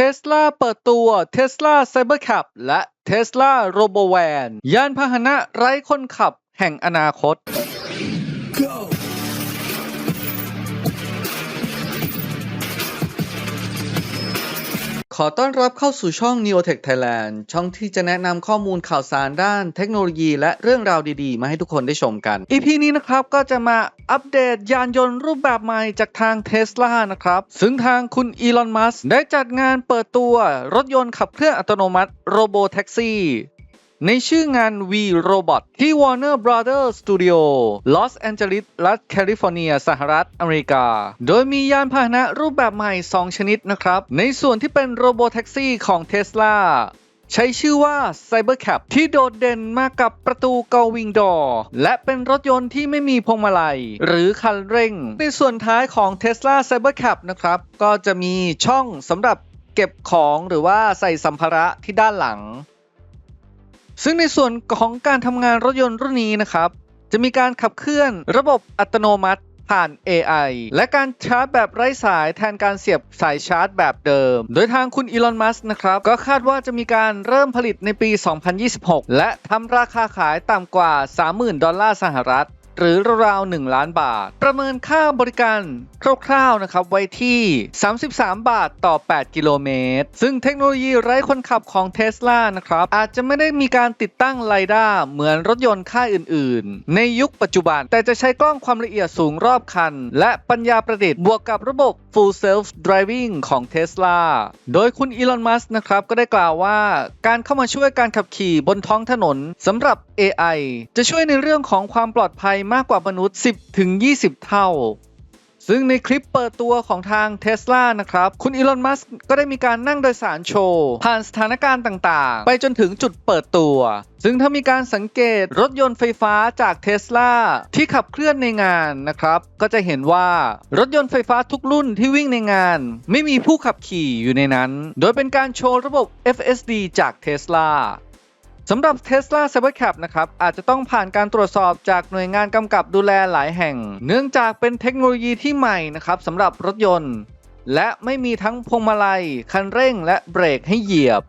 ทสลาเปิดตัว Tesla Cybercab และ Tesla RoboVan ยานพาหนะไร้คนขับแห่งอนาคต ขอต้อนรับเข้าสู่ช่อง Neotech Thailand ช่องที่จะแนะนำข้อมูลข่าวสารด้านเทคโนโลยีและเรื่องราวดีๆ มาให้ทุกคนได้ชมกัน EP นี้นะครับก็จะมาอัปเดตยานยนต์รูปแบบใหม่จากทาง Tesla นะครับ ซึ่งทางคุณอีลอน มัสได้จัดงานเปิดตัวรถยนต์ขับเคลื่อนอัตโนมัติโรโบแท็กซี่ ในชื่องาน V Robot ที่ Warner Brothers Studio ลอสแอนเจลิสรัฐแคลิฟอร์เนีย สหรัฐอเมริกา โดยมียานพาหนะรูปแบบใหม่ 2 ชนิดนะครับ ในส่วนที่เป็นโรโบแท็กซี่ของ Tesla ใช้ชื่อว่า Cybercab ที่โดดเด่นมากับประตูเกาวิงดอร์และเป็นรถยนต์ที่ไม่มีพวงมาลัย หรือคันเร่ง ในส่วนท้ายของ Tesla Cybercab นะครับ ก็จะมีช่องสำหรับเก็บของหรือว่าใส่สัมภาระที่ด้านหลัง ซึ่งในส่วนของการทำงานรถยนต์รุ่นนี้นะครับ จะมีการขับเคลื่อนระบบอัตโนมัติผ่าน AI และการชาร์จแบบไร้สายแทนการเสียบสายชาร์จแบบเดิม โดยทางคุณอีลอน มัสนะครับ ก็คาดว่าจะมีการเริ่มผลิตในปี 2026 และทำราคาขายต่ำกว่า 30,000 ดอลลาร์สหรัฐ หรือราวๆ1ล้านบาท ประเมินค่าบริการคร่าวๆนะครับไว้ที่ 33 บาทต่อ 8 กิโลเมตร ซึ่งเทคโนโลยีไร้คนขับของ Tesla นะครับ อาจจะไม่ได้มีการติดตั้งไลด้าเหมือนรถยนต์ค่ายอื่นๆ ในยุคปัจจุบัน แต่จะใช้กล้องความละเอียดสูงรอบคัน และปัญญาประดิษฐ์บวกกับระบบ Full Self Driving ของ Tesla โดยคุณอีลอนมัสนะครับ ก็ได้กล่าวว่า การเข้ามาช่วยการขับขี่บนท้องถนนสำหรับ AI จะช่วยในเรื่องของความปลอดภัยมากกว่ามนุษย์ 10-20 เท่า ซึ่งในคลิปเปิดตัวของทาง Tesla นะครับ คุณอีลอน มัสก็ได้มีการนั่งโดยสารโชว์ ผ่านสถานการณ์ต่างๆ ไปจนถึงจุดเปิดตัว ซึ่งถ้ามีการสังเกตรถยนต์ไฟฟ้าจาก Tesla ที่ขับเคลื่อนในงานนะครับ ก็จะเห็นว่ารถยนต์ไฟฟ้าทุกรุ่นที่วิ่งในงาน ไม่มีผู้ขับขี่อยู่ในนั้น โดยเป็นการโชว์ระบบ FSD จาก Tesla สำหรับ Tesla c y b e r c a p นะครับอาจจะต้องผ่านการตรวจสอบจากหน่วยงานกำกับดูแลหลายแห่ง เนื่องจากเป็นเทคโนโลยีที่ใหม่นะครับสำหรับรถยนต์ และไม่มีทั้งพวงมาลัย คันเร่งและเบรกให้เหยียบ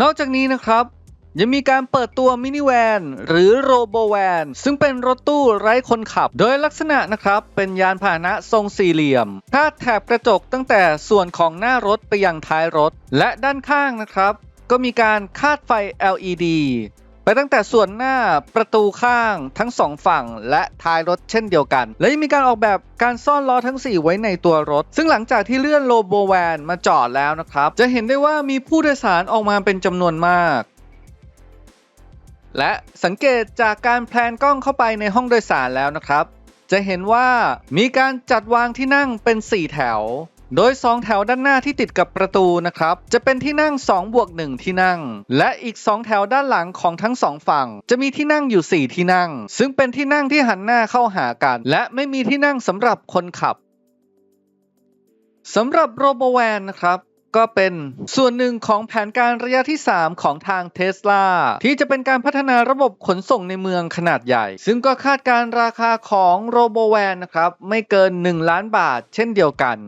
นอกจากนี้นะครับยังมีการเปิดตัวมินิแวนหรือโรโบแวนซึ่งเป็นรถตู้ไร้คนขับ โดยลักษณะนะครับ เป็นยานพาหนะทรงสี่เหลี่ยมคาดแถบกระจกตั้งแต่ส่วนของหน้ารถไปยังท้ายรถ และด้านข้างนะครับ ก็มีการคาดไฟ LED ไปตั้งแต่ส่วนหน้าประตูข้างทั้งสองฝั่ง และท้ายรถเช่นเดียวกัน และยังมีการออกแบบการซ่อนล้อทั้ง 4 ไว้ในตัวรถ ซึ่งหลังจากที่เลื่อนโลโบแวนมาจอดแล้วนะครับ จะเห็นได้ว่ามีผู้โดยสารออกมาเป็นจำนวนมาก และสังเกตจากการแพลนกล้องเข้าไปในห้องโดยสารแล้วนะครับ จะเห็นว่ามีการจัดวางที่นั่งเป็น 4 แถว โดย 2 แถวด้านหน้าที่ติดกับประตูนะครับ จะเป็นที่นั่ง2บวก1ที่นั่ง และอีก 2 แถวด้านหลังของทั้งสองฝั่ง จะมีที่นั่งอยู่ 4 ที่นั่ง ซึ่งเป็นที่นั่งที่หันหน้าเข้าหากัน และไม่มีที่นั่งสำหรับคนขับสำหรับโรโบแวนนะครับก็เป็นส่วนหนึ่งของแผนการระยะที่ 3 ของทางเท sla ที่จะเป็นการพัฒนาระบบขนส่งในเมืองขนาดใหญ่ ซึ่งก็คาดการราคาของโรโบแวนนะครับ ไม่เกิน 1 ล้านบาทเช่นเดียวกัน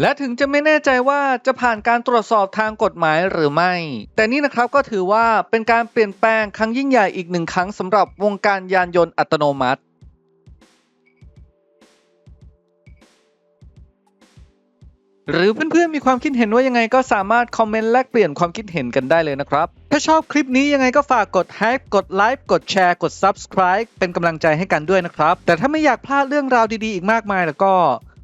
และถึงจะไม่แน่ใจว่าจะผ่านการตรวจสอบทางกฎหมายหรือไม่ แต่นี่นะครับก็ถือว่าเป็นการเปลี่ยนแปลงครั้งยิ่งใหญ่อีกหนึ่งครั้งสำหรับวงการยานยนต์อัตโนมัติ หรือเพื่อนๆมีความคิดเห็นว่ายังไงก็สามารถคอมเมนต์แลกเปลี่ยนความคิดเห็นกันได้เลยนะครับ ถ้าชอบคลิปนี้ยังไงก็ฝากกด h ฮ p กดไลค์กดแชร์กด Subscribe เป็นกำลังใจให้กันด้วยนะครับ แต่ถ้าไม่อยากพลาดเรื่องราวดีๆอีกมากมายแล้วก็